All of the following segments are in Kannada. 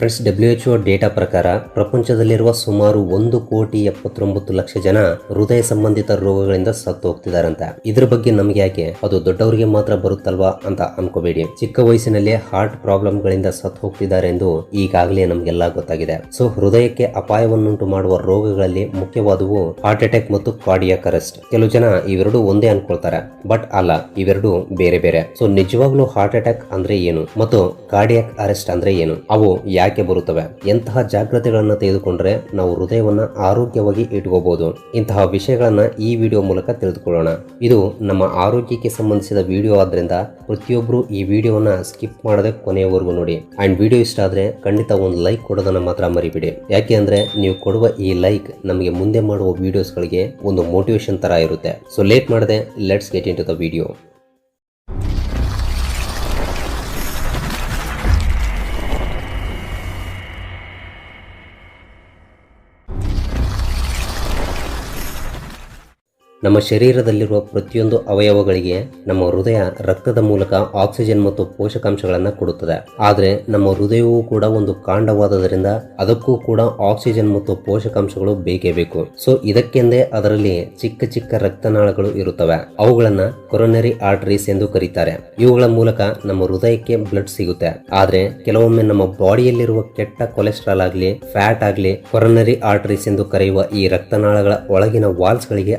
ಫ್ರೆಂಡ್ಸ್ ಎಚ್ ಡೇಟಾ ಪ್ರಕಾರ ಪ್ರಪಂಚದಲ್ಲಿರುವ ಸುಮಾರು ಒಂದು ಕೋಟಿ ಎಪ್ಪತ್ತೊಂಬತ್ತು ಲಕ್ಷ ಜನ ಹೃದಯ ಸಂಬಂಧಿತ ರೋಗಗಳಿಂದ ಸತ್ತು ಹೋಗ್ತಿದಾರಂತ. ಇದ್ರ ಬಗ್ಗೆ ನಮ್ಗೆ ಯಾಕೆ? ಅದು ದೊಡ್ಡವರಿಗೆ ಮಾತ್ರ ಬರುತ್ತಲ್ವಾ ಅಂತ ಅನ್ಕೋಬೇಡಿ. ಚಿಕ್ಕ ವಯಸ್ಸಿನಲ್ಲೇ ಹಾರ್ಟ್ ಪ್ರಾಬ್ಲಮ್ ಗಳಿಂದ ಸತ್ತು ಹೋಗ್ತಿದ್ದಾರೆ ಎಂದು ಈಗಾಗಲೇ ನಮ್ಗೆಲ್ಲ ಗೊತ್ತಾಗಿದೆ. ಸೊ, ಹೃದಯಕ್ಕೆ ಅಪಾಯವನ್ನುಂಟು ಮಾಡುವ ರೋಗಗಳಲ್ಲಿ ಮುಖ್ಯವಾದವು ಹಾರ್ಟ್ ಅಟ್ಯಾಕ್ ಮತ್ತು ಕಾರ್ಡಿಯಾಕ್ ಅರೆಸ್ಟ್. ಕೆಲವು ಜನ ಇವೆರಡು ಒಂದೇ ಅನ್ಕೊಳ್ತಾರೆ. ಬಟ್ ಅಲ್ಲ, ಇವೆರಡು ಬೇರೆ ಬೇರೆ. ಸೊ, ನಿಜವಾಗ್ಲೂ ಹಾರ್ಟ್ ಅಟ್ಯಾಕ್ ಅಂದ್ರೆ ಏನು? ಮತ್ತು ಕಾರ್ಡಿಯಾಕ್ ಅರೆಸ್ಟ್ ಅಂದ್ರೆ ಏನು? ಅವು ಯಾಕೆ ಬರುತ್ತವೆ? ಎಂತಹ ಜಾಗ್ರತೆಗಳನ್ನ ತೆಗೆದುಕೊಂಡ್ರೆ ನಾವು ಹೃದಯವನ್ನ ಆರೋಗ್ಯವಾಗಿ ಇಟ್ಕೋಬಹುದು ಇಂತಹ ವಿಷಯಗಳನ್ನ ಈ ವಿಡಿಯೋ ಮೂಲಕ ತಿಳಿದುಕೊಳ್ಳೋಣ. ಇದು ನಮ್ಮ ಆರೋಗ್ಯಕ್ಕೆ ಸಂಬಂಧಿಸಿದ ವಿಡಿಯೋ ಆದ್ರಿಂದ ಪ್ರತಿಯೊಬ್ಬರು ಈ ವಿಡಿಯೋನ ಸ್ಕಿಪ್ ಮಾಡದೆ ಕೊನೆಯವರೆಗೂ ನೋಡಿ. ಅಂಡ್ ವಿಡಿಯೋ ಇಷ್ಟ ಆದ್ರೆ ಖಂಡಿತ ಒಂದು ಲೈಕ್ ಕೊಡೋದನ್ನ ಮಾತ್ರ ಮರಿಬಿಡಿ. ಯಾಕೆ ಅಂದ್ರೆ ನೀವು ಕೊಡುವ ಈ ಲೈಕ್ ನಮಗೆ ಮುಂದೆ ಮಾಡುವ ವಿಡಿಯೋಸ್ಗಳಿಗೆ ಒಂದು ಮೋಟಿವೇಶನ್ ತರ ಇರುತ್ತೆ. ಸೊ ಲೇಟ್ ಮಾಡದೆ let's get into the video ನಮ್ಮ ಶರೀರದಲ್ಲಿರುವ ಪ್ರತಿಯೊಂದು ಅವಯವಗಳಿಗೆ ನಮ್ಮ ಹೃದಯ ರಕ್ತದ ಮೂಲಕ ಆಕ್ಸಿಜನ್ ಮತ್ತು ಪೋಷಕಾಂಶಗಳನ್ನು ಕೊಡುತ್ತದೆ. ಆದರೆ ನಮ್ಮ ಹೃದಯವೂ ಕೂಡ ಒಂದು ಕಾಂಡವಾದದರಿಂದ ಅದಕ್ಕೂ ಕೂಡ ಆಕ್ಸಿಜನ್ ಮತ್ತು ಪೋಷಕಾಂಶಗಳು ಬೇಕೇ ಬೇಕು. ಸೊ ಇದಕ್ಕೆಂದೇ ಅದರಲ್ಲಿ ಚಿಕ್ಕ ಚಿಕ್ಕ ರಕ್ತನಾಳಗಳು ಇರುತ್ತವೆ. ಅವುಗಳನ್ನ ಕೊರೊನರಿ ಆರ್ಟರೀಸ್ ಎಂದು ಕರೀತಾರೆ. ಇವುಗಳ ಮೂಲಕ ನಮ್ಮ ಹೃದಯಕ್ಕೆ ಬ್ಲಡ್ ಸಿಗುತ್ತೆ. ಆದರೆ ಕೆಲವೊಮ್ಮೆ ನಮ್ಮ ಬಾಡಿಯಲ್ಲಿರುವ ಕೆಟ್ಟ ಕೊಲೆಸ್ಟ್ರಾಲ್ ಆಗಲಿ ಫ್ಯಾಟ್ ಆಗಲಿ ಕೊರೊನರಿ ಆರ್ಟರೀಸ್ ಎಂದು ಕರೆಯುವ ಈ ರಕ್ತನಾಳಗಳ ಒಳಗಿನ ವಾಲ್ಸ್ ಗಳಿಗೆ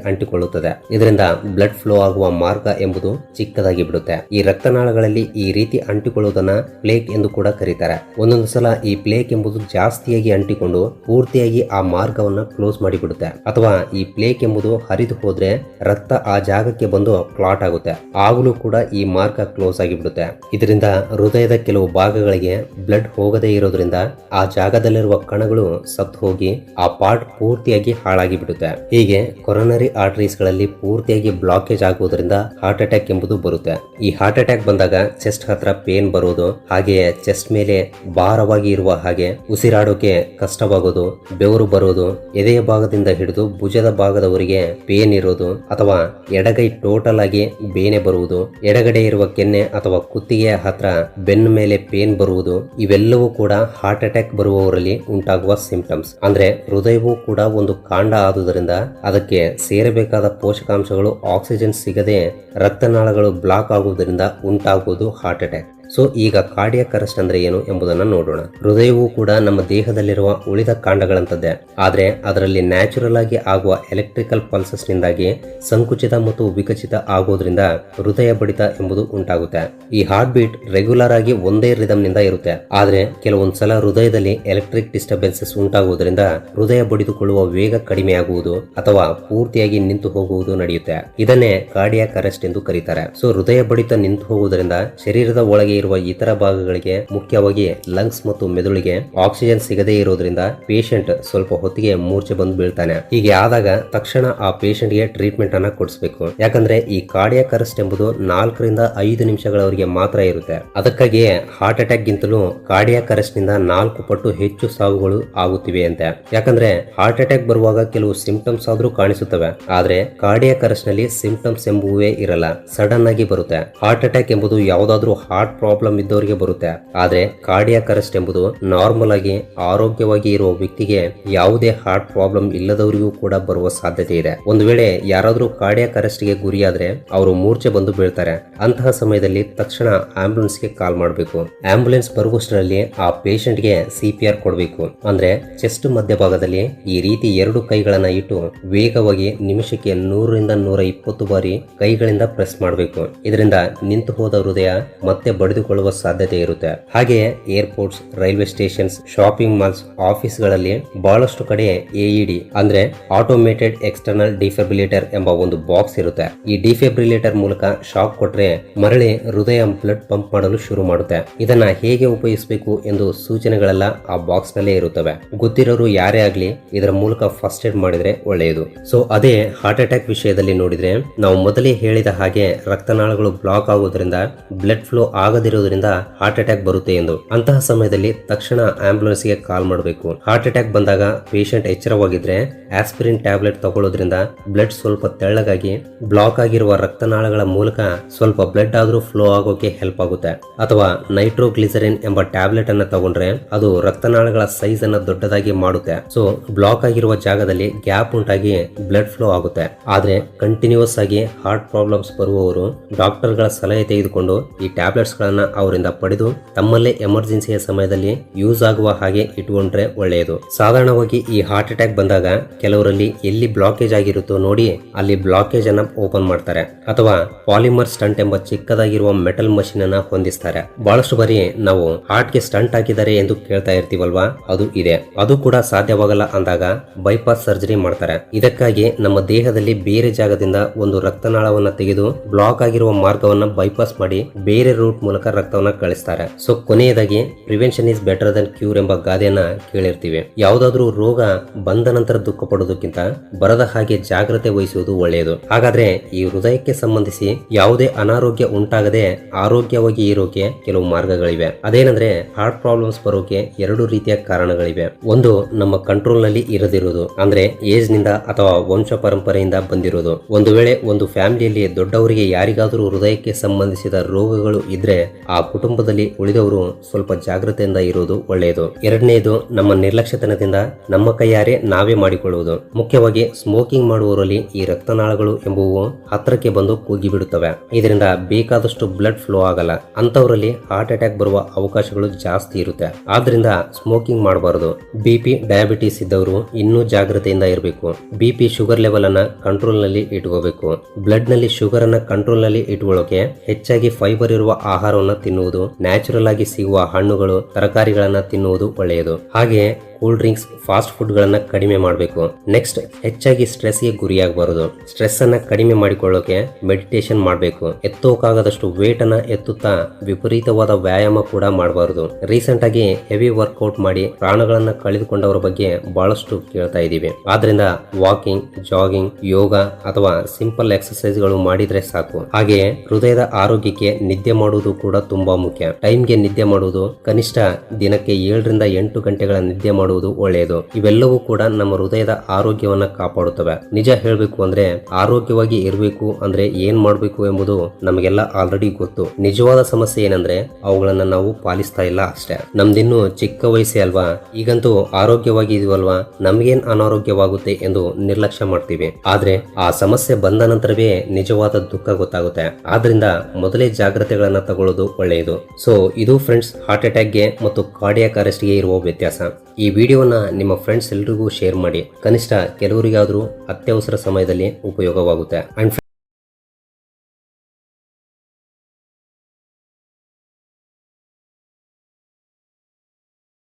ಇದರಿಂದ ಬ್ಲಡ್ ಫ್ಲೋ ಆಗುವ ಮಾರ್ಗ ಎಂಬುದು ಚಿಕ್ಕದಾಗಿ ಬಿಡುತ್ತೆ. ಈ ರಕ್ತನಾಳಗಳಲ್ಲಿ ಈ ರೀತಿ ಅಂಟಿಕೊಳ್ಳುವುದನ್ನ ಪ್ಲೇಕ್ ಎಂದು ಕೂಡ ಕರೀತಾರೆ. ಒಂದೊಂದು ಸಲ ಈ ಪ್ಲೇಕ್ ಎಂಬುದು ಜಾಸ್ತಿಯಾಗಿ ಅಂಟಿಕೊಂಡು ಪೂರ್ತಿಯಾಗಿ ಆ ಮಾರ್ಗವನ್ನ ಕ್ಲೋಸ್ ಮಾಡಿಬಿಡುತ್ತೆ. ಅಥವಾ ಈ ಪ್ಲೇಕ್ ಎಂಬುದು ಹರಿದು ಹೋದ್ರೆ ರಕ್ತ ಆ ಜಾಗಕ್ಕೆ ಬಂದು ಕ್ಲಾಟ್ ಆಗುತ್ತೆ. ಆಗಲೂ ಕೂಡ ಈ ಮಾರ್ಗ ಕ್ಲೋಸ್ ಆಗಿಬಿಡುತ್ತೆ. ಇದರಿಂದ ಹೃದಯದ ಕೆಲವು ಭಾಗಗಳಿಗೆ ಬ್ಲಡ್ ಹೋಗದೇ ಇರೋದ್ರಿಂದ ಆ ಜಾಗದಲ್ಲಿರುವ ಕಣಗಳು ಸತ್ತು ಹೋಗಿ ಆ ಪಾರ್ಟ್ ಪೂರ್ತಿಯಾಗಿ ಹಾಳಾಗಿ ಬಿಡುತ್ತೆ ಹೀಗೆ ಕೊರೋನರಿ ಆರ್ಟರೀಸ್ ಗಳಲ್ಲಿ ಪೂರ್ತಿಯಾಗಿ ಬ್ಲಾಕೇಜ್ ಆಗುವುದರಿಂದ ಹಾರ್ಟ್ ಅಟ್ಯಾಕ್ ಎಂಬುದು ಬರುತ್ತೆ. ಈ ಹಾರ್ಟ್ ಅಟ್ಯಾಕ್ ಬಂದಾಗ ಚೆಸ್ಟ್ ಹತ್ರ ಪೇನ್ ಬರೋದು, ಹಾಗೆಯೇ ಚೆಸ್ಟ್ ಮೇಲೆ ಭಾರವಾಗಿ ಇರುವ ಹಾಗೆ ಉಸಿರಾಡೋಕೆ ಕಷ್ಟವಾಗೋದು, ಬೆವರು ಬರೋದು, ಎದೆಯ ಭಾಗದಿಂದ ಹಿಡಿದು ಭುಜದ ಭಾಗದವರಿಗೆ ಪೇನ್ ಇರೋದು, ಅಥವಾ ಎಡಗೈ ಟೋಟಲ್ ಆಗಿ ಬೇನೆ ಬರುವುದು, ಎಡಗಡೆ ಇರುವ ಕೆನ್ನೆ ಅಥವಾ ಕುತ್ತಿಗೆಯ ಹತ್ರ ಬೆನ್ನು ಮೇಲೆ ಪೇನ್ ಬರುವುದು, ಇವೆಲ್ಲವೂ ಕೂಡ ಹಾರ್ಟ್ ಅಟ್ಯಾಕ್ ಬರುವವರಲ್ಲಿ ಉಂಟಾಗುವ ಸಿಂಪ್ಟಮ್ಸ್ ಅಂದ್ರೆ ಹೃದಯವೂ ಕೂಡ ಒಂದು ಕಾಂಡ ಆದುದರಿಂದ ಅದಕ್ಕೆ ಸೇರಬೇಕಾದ ಪೋಷಕಾಂಶಗಳು ಆಕ್ಸಿಜನ್ ಸಿಗದೆ ರಕ್ತನಾಳಗಳು ಬ್ಲಾಕ್ ಆಗುವುದರಿಂದ ಉಂಟಾಗುವುದು ಹಾರ್ಟ್ ಅಟ್ಯಾಕ್. ಸೊ ಈಗ ಕಾರ್ಡಿಯಕ್ ಅರೆಸ್ಟ್ ಅಂದ್ರೆ ಏನು ಎಂಬುದನ್ನು ನೋಡೋಣ. ಹೃದಯವು ಕೂಡ ನಮ್ಮ ದೇಹದಲ್ಲಿರುವ ಉಳಿದ ಕಾಂಡಗಳಂತದ್ದೇ. ಆದರೆ ಅದರಲ್ಲಿ ನ್ಯಾಚುರಲ್ ಆಗಿ ಆಗುವ ಎಲೆಕ್ಟ್ರಿಕಲ್ ಪಲ್ಸಸ್ ನಿಂದಾಗಿ ಸಂಕುಚಿತ ಮತ್ತು ವಿಕಚಿತ ಆಗೋದ್ರಿಂದ ಹೃದಯ ಬಡಿತ ಎಂಬುದು ಉಂಟಾಗುತ್ತೆ. ಈ ಹಾರ್ಟ್ ಬೀಟ್ ರೆಗ್ಯುಲರ್ ಆಗಿ ಒಂದೇ ರಿದಮ್ನಿಂದ ಇರುತ್ತೆ. ಆದ್ರೆ ಕೆಲವೊಂದ್ಸಲ ಹೃದಯದಲ್ಲಿ ಎಲೆಕ್ಟ್ರಿಕ್ ಡಿಸ್ಟರ್ಬೆನ್ಸಸ್ ಉಂಟಾಗುವುದರಿಂದ ಹೃದಯ ಬಡಿದುಕೊಳ್ಳುವ ವೇಗ ಕಡಿಮೆಯಾಗುವುದು ಅಥವಾ ಪೂರ್ತಿಯಾಗಿ ನಿಂತು ಹೋಗುವುದು ನಡೆಯುತ್ತೆ. ಇದನ್ನೇ ಕಾರ್ಡಿಯಾಕ್ ಅರೆಸ್ಟ್ ಎಂದು ಕರೀತಾರೆ. ಸೊ ಹೃದಯ ಬಡಿತ ನಿಂತು ಹೋಗುವುದರಿಂದ ಶರೀರದ ಒಳಗೆ ಇರುವ ಇತರ ಭಾಗಗಳಿಗೆ ಮುಖ್ಯವಾಗಿ ಲಂಗ್ಸ್ ಮತ್ತು ಮೆದುಳಿಗೆ ಆಕ್ಸಿಜನ್ ಸಿಗದೇ ಇರೋದ್ರಿಂದ ಪೇಷಂಟ್ ಸ್ವಲ್ಪ ಹೊತ್ತಿಗೆ ಮೂರ್ಛೆ ಬಂದು ಬೀಳ್ತಾನೆ. ಹೀಗೆ ಆದಾಗ ತಕ್ಷಣ ಆ ಪೇಷಂಟ್ಗೆ ಟ್ರೀಟ್ಮೆಂಟ್ ಅನ್ನ ಕೊಡಿಸಬೇಕು. ಯಾಕಂದ್ರೆ ಈ ಕಾರ್ಡಿಯಾಕ್ ಅರೆಸ್ಟ್ ಎಂಬುದು ನಾಲ್ಕರಿಂದ ಐದು ನಿಮಿಷಗಳವರೆಗೆ ಮಾತ್ರ ಇರುತ್ತೆ. ಅದಕ್ಕಾಗಿಯೇ ಹಾರ್ಟ್ ಅಟ್ಯಾಕ್ ಗಿಂತಲೂ ಕಾರ್ಡಿಯಾಕ್ ಅರೆಸ್ಟ್ನಿಂದ ನಾಲ್ಕು ಪಟ್ಟು ಹೆಚ್ಚು ಸಾವುಗಳು ಆಗುತ್ತಿವೆ ಅಂತೆ. ಯಾಕಂದ್ರೆ ಹಾರ್ಟ್ ಅಟ್ಯಾಕ್ ಬರುವಾಗ ಕೆಲವು ಸಿಂಪ್ಟಮ್ಸ್ ಆದ್ರೂ ಕಾಣಿಸುತ್ತವೆ. ಆದ್ರೆ ಕಾರ್ಡಿಯಾಕ್ ಅರೆಸ್ಟ್ನಲ್ಲಿ ಸಿಂಪ್ಟಮ್ಸ್ ಎಂಬುವೇ ಇರಲ್ಲ. ಸಡನ್ ಆಗಿ ಬರುತ್ತೆ. ಹಾರ್ಟ್ ಅಟ್ಯಾಕ್ ಎಂಬುದು ಯಾವುದಾದ್ರೂ ಹಾರ್ಟ್ ಪ್ರಾಬ್ಲಮ್ ಇದ್ದವರಿಗೆ ಬರುತ್ತೆ. ಆದ್ರೆ ಕಾರ್ಡಿಯಾಕ್ ಅರೆಸ್ಟ್ ಎಂಬುದು ನಾರ್ಮಲ್ ಆಗಿ ಆರೋಗ್ಯವಾಗಿ ಇರುವ ವ್ಯಕ್ತಿಗೆ ಯಾವುದೇ ಹಾರ್ಟ್ ಪ್ರಾಬ್ಲಮ್ ಇಲ್ಲದವರಿಗೂ ಕೂಡ ಬರುವ ಸಾಧ್ಯತೆ ಇದೆ. ಒಂದು ವೇಳೆ ಯಾರಾದರೂ ಕಾರ್ಡಿಯಾಕ್ ಅರೆಸ್ಟ್ಗೆ ಗುರಿಯಾದ್ರೆ ಅವರು ಮೂರ್ಛೆ ಬಂದು ಬೀಳ್ತಾರೆ. ಅಂತಹ ಸಮಯದಲ್ಲಿ ತಕ್ಷಣ ಆಂಬುಲೆನ್ಸ್ಗೆ ಕಾಲ್ ಮಾಡಬೇಕು. ಆಂಬುಲೆನ್ಸ್ ಬರುವಷ್ಟರಲ್ಲಿ ಆ ಪೇಷಂಟ್ಗೆ ಸಿಪಿಆರ್ ಕೊಡಬೇಕು. ಅಂದ್ರೆ ಚೆಸ್ಟ್ ಮಧ್ಯಭಾಗದಲ್ಲಿ ಈ ರೀತಿ ಎರಡು ಕೈಗಳನ್ನ ಇಟ್ಟು ವೇಗವಾಗಿ ನಿಮಿಷಕ್ಕೆ ನೂರರಿಂದ ನೂರ ಇಪ್ಪತ್ತು ಬಾರಿ ಕೈಗಳಿಂದ ಪ್ರೆಸ್ ಮಾಡಬೇಕು. ಇದರಿಂದ ನಿಂತು ಹೋದ ಹೃದಯ ಮತ್ತೆ ಬಡಿದುಕೊಳ್ಳುವ ಸಾಧ್ಯತೆ ಇರುತ್ತೆ. ಹಾಗೆಯೇ airports, railway stations, shopping malls, ಆಫೀಸ್ಗಳಲ್ಲಿ ಬಹಳಷ್ಟು ಕಡೆ ಎಇಡಿ ಅಂದ್ರೆ ಆಟೋಮೇಟೆಡ್ ಎಕ್ಸ್ಟರ್ನಲ್ ಡಿಫೆಬ್ರಿಲೇಟರ್ ಎಂಬ ಒಂದು ಬಾಕ್ಸ್ ಇರುತ್ತೆ. ಈ ಡಿಫೆಬ್ರಿಲೇಟರ್ ಮೂಲಕ ಶಾಕ್ ಕೊಟ್ರೆ ಮರಳಿ ಹೃದಯ ಬ್ಲಡ್ ಪಂಪ್ ಮಾಡಲು ಶುರು ಮಾಡುತ್ತೆ. ಇದನ್ನ ಹೇಗೆ ಉಪಯೋಗಿಸಬೇಕು ಎಂದು ಸೂಚನೆಗಳೆಲ್ಲ ಆ ಬಾಕ್ಸ್ ನಲ್ಲೇ ಇರುತ್ತವೆ. ಗೊತ್ತಿರೋರು ಯಾರೇ ಆಗ್ಲಿ ಇದರ ಮೂಲಕ ಫಸ್ಟ್ ಏಡ್ ಮಾಡಿದ್ರೆ ಒಳ್ಳೆಯದು. ಸೊ, ಅದೇ ಹಾರ್ಟ್ ಅಟ್ಯಾಕ್ ವಿಷಯದಲ್ಲಿ ನೋಡಿದ್ರೆ ನಾವು ಮೊದಲೇ ಹೇಳಿದ ಹಾಗೆ ರಕ್ತನಾಳಗಳು ಬ್ಲಾಕ್ ಆಗೋದ್ರಿಂದ ಬ್ಲಡ್ ಫ್ಲೋ ಆಗದೇ ಆಗದಿರೋದ್ರಿಂದ ಹಾರ್ಟ್ ಅಟ್ಯಾಕ್ ಬರುತ್ತೆ ಎಂದು. ಅಂತಹ ಸಮಯದಲ್ಲಿ ತಕ್ಷಣ ಆಂಬ್ಯುಲೆನ್ಸ್ಗೆ ಕಾಲ್ ಮಾಡಬೇಕು. ಹಾರ್ಟ್ ಅಟ್ಯಾಕ್ ಬಂದಾಗ ಪೇಷಂಟ್ ಎಚ್ಚರವಾಗಿದ್ರೆ ಆಸ್ಪಿರಿನ್ ಟ್ಯಾಬ್ಲೆಟ್ ತಗೊಳ್ಳೋದ್ರಿಂದ ಬ್ಲಡ್ ಸ್ವಲ್ಪ ತೆಳ್ಳಗಾಗಿ ಬ್ಲಾಕ್ ಆಗಿರುವ ರಕ್ತನಾಳಗಳ ಮೂಲಕ ಸ್ವಲ್ಪ ಬ್ಲಡ್ ಆದ್ರೂ ಫ್ಲೋ ಆಗೋಕೆ ಹೆಲ್ಪ್ ಆಗುತ್ತೆ. ಅಥವಾ ನೈಟ್ರೋಗ್ಲಿಸರಿನ್ ಎಂಬ ಟ್ಯಾಬ್ಲೆಟ್ ಅನ್ನ ತಗೊಂಡ್ರೆ ಅದು ರಕ್ತನಾಳಗಳ ಸೈಜ್ ಅನ್ನ ದೊಡ್ಡದಾಗಿ ಮಾಡುತ್ತೆ. ಸೊ ಬ್ಲಾಕ್ ಆಗಿರುವ ಜಾಗದಲ್ಲಿ ಗ್ಯಾಪ್ ಉಂಟಾಗಿ ಬ್ಲಡ್ ಫ್ಲೋ ಆಗುತ್ತೆ. ಆದ್ರೆ ಕಂಟಿನ್ಯೂಸ್ ಆಗಿ ಹಾರ್ಟ್ ಪ್ರಾಬ್ಲಮ್ಸ್ ಬರುವವರು ಡಾಕ್ಟರ್ಗಳ ಸಲಹೆ ತೆಗೆದುಕೊಂಡು ಈ ಟ್ಯಾಬ್ಲೆಟ್ಸ್ ಅವರಿಂದ ಪಡೆದು ತಮ್ಮಲ್ಲೇ ಎಮರ್ಜೆನ್ಸಿಯ ಸಮಯದಲ್ಲಿ ಯೂಸ್ ಆಗುವ ಹಾಗೆ ಇಟ್ಕೊಂಡ್ರೆ ಒಳ್ಳೆಯದು. ಸಾಧಾರಣವಾಗಿ ಈ ಹಾರ್ಟ್ ಅಟ್ಯಾಕ್ ಬಂದಾಗ ಕೆಲವರಲ್ಲಿ ಎಲ್ಲಿ ಬ್ಲಾಕೇಜ್ ಆಗಿರುತ್ತೋ ನೋಡಿ ಅಲ್ಲಿ ಬ್ಲಾಕೇಜ್ ಅನ್ನ ಓಪನ್ ಮಾಡ್ತಾರೆ ಅಥವಾ ಪಾಲಿಮರ್ ಸ್ಟಂಟ್ ಎಂಬ ಚಿಕ್ಕದಾಗಿರುವ ಮೆಟಲ್ ಮಷಿನ್ ಅನ್ನ ಹೊಂದಿಸ್ತಾರೆ. ಬಹಳಷ್ಟು ಬಾರಿ ನಾವು ಹಾರ್ಟ್ಗೆ ಸ್ಟಂಟ್ ಹಾಕಿದ್ದಾರೆ ಎಂದು ಕೇಳ್ತಾ ಇರ್ತೀವಲ್ವಾ? ಅದು ಇದೆ. ಅದು ಕೂಡ ಸಾಧ್ಯವಾಗಲ್ಲ ಅಂದಾಗ ಬೈಪಾಸ್ ಸರ್ಜರಿ ಮಾಡ್ತಾರೆ. ಇದಕ್ಕಾಗಿ ನಮ್ಮ ದೇಹದಲ್ಲಿ ಬೇರೆ ಜಾಗದಿಂದ ಒಂದು ರಕ್ತನಾಳವನ್ನ ತೆಗೆದು ಬ್ಲಾಕ್ ಆಗಿರುವ ಮಾರ್ಗವನ್ನ ಬೈಪಾಸ್ ಮಾಡಿ ಬೇರೆ ರೂಟ್ ಮೂಲಕ ರಕ್ತವನ್ನ ಕಳಿಸ್ತಾರೆ. ಸೊ ಕೊನೆಯದಾಗಿ prevention is better than cure ಎಂಬ ಗಾದೆಯನ್ನ ಕೇಳಿರ್ತೀವಿ. ಯಾವುದಾದ್ರೂ ರೋಗ ಬಂದ ನಂತರ ದುಃಖ ಪಡೋದಕ್ಕಿಂತ ಬರದ ಹಾಗೆ ಜಾಗ್ರತೆ ವಹಿಸುವುದು ಒಳ್ಳೆಯದು. ಹಾಗಾದ್ರೆ, ಈ ಹೃದಯಕ್ಕೆ ಸಂಬಂಧಿಸಿ ಯಾವುದೇ ಅನಾರೋಗ್ಯ ಉಂಟಾಗದೆ ಆರೋಗ್ಯವಾಗಿ ಇರೋಕೆ ಕೆಲವು ಮಾರ್ಗಗಳಿವೆ. ಅದೇನಂದ್ರೆ ಹಾರ್ಟ್ ಪ್ರಾಬ್ಲಮ್ಸ್ ಬರೋಕೆ ಎರಡು ರೀತಿಯ ಕಾರಣಗಳಿವೆ. ಒಂದು, ನಮ್ಮ ಕಂಟ್ರೋಲ್ನಲ್ಲಿ ಇರದಿರುವುದು. ಅಂದ್ರೆ ಏಜ್ನಿಂದ ಅಥವಾ ವಂಶ ಪರಂಪರೆಯಿಂದ ಬಂದಿರುವುದು. ಒಂದು ವೇಳೆ ಒಂದು ಫ್ಯಾಮಿಲಿಯಲ್ಲಿ ದೊಡ್ಡವರಿಗೆ ಯಾರಿಗಾದರೂ ಹೃದಯಕ್ಕೆ ಸಂಬಂಧಿಸಿದ ರೋಗಗಳು ಇದ್ರೆ ಆ ಕುಟುಂಬದಲ್ಲಿ ಉಳಿದವರು ಸ್ವಲ್ಪ ಜಾಗೃತೆಯಿಂದ ಇರುವುದು ಒಳ್ಳೆಯದು. ಎರಡನೆಯದು ನಮ್ಮ ನಿರ್ಲಕ್ಷ್ಯತನದಿಂದ ನಮ್ಮ ಕೈಯಾರೆ ನಾವೇ ಮಾಡಿಕೊಳ್ಳುವುದು. ಮುಖ್ಯವಾಗಿ ಸ್ಮೋಕಿಂಗ್ ಮಾಡುವವರಲ್ಲಿ ಈ ರಕ್ತನಾಳಗಳು ಎಂಬುವು ಹತ್ತಿರಕ್ಕೆ ಬಂದು ಕೂಗಿಬಿಡುತ್ತವೆ. ಇದರಿಂದ ಬೇಕಾದಷ್ಟು ಬ್ಲಡ್ ಫ್ಲೋ ಆಗಲ್ಲ. ಅಂತವರಲ್ಲಿ ಹಾರ್ಟ್ ಅಟ್ಯಾಕ್ ಬರುವ ಅವಕಾಶಗಳು ಜಾಸ್ತಿ ಇರುತ್ತೆ. ಆದ್ರಿಂದ ಸ್ಮೋಕಿಂಗ್ ಮಾಡಬಾರದು. ಬಿಪಿ ಡಯಾಬಿಟಿಸ್ ಇದ್ದವರು ಇನ್ನೂ ಜಾಗ್ರತೆಯಿಂದ ಇರಬೇಕು. ಬಿಪಿ ಶುಗರ್ ಲೆವೆಲ್ ಅನ್ನ ಕಂಟ್ರೋಲ್ನಲ್ಲಿ ಇಟ್ಕೋಬೇಕು. ಬ್ಲಡ್ನಲ್ಲಿ ಶುಗರ್ ಅನ್ನ ಕಂಟ್ರೋಲ್ನಲ್ಲಿ ಇಟ್ಕೊಳ್ಳೋಕೆ ಹೆಚ್ಚಾಗಿ ಫೈಬರ್ ಇರುವ ಆಹಾರವನ್ನ ತಿನ್ನುವುದು. ನ್ಯಾಚುರಲ್ ಆಗಿ ಸಿಗುವ ಹಣ್ಣುಗಳು ತರಕಾರಿಗಳನ್ನ ತಿನ್ನುವುದು ಒಳ್ಳೆಯದು. ಹಾಗೆ ಕೂಲ್ ಡ್ರಿಂಕ್ಸ್ ಫಾಸ್ಟ್ ಫುಡ್ ಗಳನ್ನ ಕಡಿಮೆ ಮಾಡಬೇಕು. ನೆಕ್ಸ್ಟ್ ಹೆಚ್ಚಾಗಿ ಸ್ಟ್ರೆಸ್ಗೆ ಗುರಿಯಾಗಬಾರದು. ಸ್ಟ್ರೆಸ್ ಅನ್ನ ಕಡಿಮೆ ಮಾಡಿಕೊಳ್ಳೋಕೆ ಮೆಡಿಟೇಷನ್ ಮಾಡಬೇಕು. ಎತ್ತೋಕಾಗದಷ್ಟು ವೇಟ್ ಅನ್ನ ಎತ್ತುತ್ತಾ ವಿಪರೀತವಾದ ವ್ಯಾಯಾಮ ಕೂಡ ಮಾಡಬಾರದು. ರೀಸೆಂಟ್ ಆಗಿ ಹೆವಿ ವರ್ಕೌಟ್ ಮಾಡಿ ಪ್ರಾಣಗಳನ್ನ ಕಳೆದುಕೊಂಡವರ ಬಗ್ಗೆ ಬಹಳಷ್ಟು ಕೇಳ್ತಾ ಇದ್ದೀವಿ. ಆದ್ರಿಂದ ವಾಕಿಂಗ್ ಜಾಗಿಂಗ್ ಯೋಗ ಅಥವಾ ಸಿಂಪಲ್ ಎಕ್ಸರ್ಸೈಸ್ಗಳು ಮಾಡಿದ್ರೆ ಸಾಕು. ಹಾಗೆಯೇ ಹೃದಯದ ಆರೋಗ್ಯಕ್ಕೆ ನಿದ್ದೆ ಮಾಡುವುದು ಕೂಡ ತುಂಬಾ ಮುಖ್ಯ. ಟೈಮ್ಗೆ ನಿದ್ದೆ ಮಾಡುವುದು ಕನಿಷ್ಠ ದಿನಕ್ಕೆ ಏಳರಿಂದ ಎಂಟು ಗಂಟೆಗಳ ನಿದ್ದೆ ಮಾಡುವುದು ಒಳ್ಳೆಯದು. ಇವೆಲ್ಲವೂ ಕೂಡ ನಮ್ಮ ಹೃದಯದ ಆರೋಗ್ಯವನ್ನ ಕಾಪಾಡುತ್ತವೆ. ನಿಜ ಹೇಳಬೇಕು ಅಂದ್ರೆ ಆರೋಗ್ಯವಾಗಿ ಇರಬೇಕು ಅಂದ್ರೆ ಏನ್ ಮಾಡಬೇಕು ಎಂಬುದು ನಮಗೆಲ್ಲ ಆಲ್ರೆಡಿ ಗೊತ್ತು. ನಿಜವಾದ ಸಮಸ್ಯೆ ಏನಂದ್ರೆ ಅವುಗಳನ್ನ ನಾವು ಪಾಲಿಸ್ತಾ ಇಲ್ಲ ಅಷ್ಟೇ. ನಮ್ದಿನ್ನು ಚಿಕ್ಕ ವಯಸ್ಸೇ ಅಲ್ವಾ? ಈಗಂತೂ ಆರೋಗ್ಯವಾಗಿ ಇದೀವಲ್ವಾ? ನಮಗೇನ್ ಅನಾರೋಗ್ಯವಾಗುತ್ತೆ ಎಂದು ನಿರ್ಲಕ್ಷ್ಯ ಮಾಡ್ತೀವಿ. ಆದ್ರೆ ಆ ಸಮಸ್ಯೆ ಬಂದ ನಂತರವೇ ನಿಜವಾದ ದುಃಖ ಗೊತ್ತಾಗುತ್ತೆ. ಆದ್ರಿಂದ ಮೊದಲೇ ಜಾಗ್ರತೆಗಳನ್ನ ತಗೊಳ್ಳೋದು ಒಳ್ಳೆಯದು. ಸೊ ಇದು ಫ್ರೆಂಡ್ಸ್ ಹಾರ್ಟ್ ಅಟ್ಯಾಕ್ಗೆ ಮತ್ತು ಕಾರ್ಡಿಯಾಕ್ ಅರೆಸ್ಟ್ಗೆ ಇರುವ ವ್ಯತ್ಯಾಸ. ಈ ವಿಡಿಯೋನ ನಿಮ್ಮ ಫ್ರೆಂಡ್ಸ್ ಎಲ್ರಿಗೂ ಶೇರ್ ಮಾಡಿ. ಕನಿಷ್ಠ ಕೆಲವರಿಗಾದರೂ ಅತ್ಯವಸರ ಸಮಯದಲ್ಲಿ ಉಪಯೋಗವಾಗುತ್ತೆ. ಅಂಡ್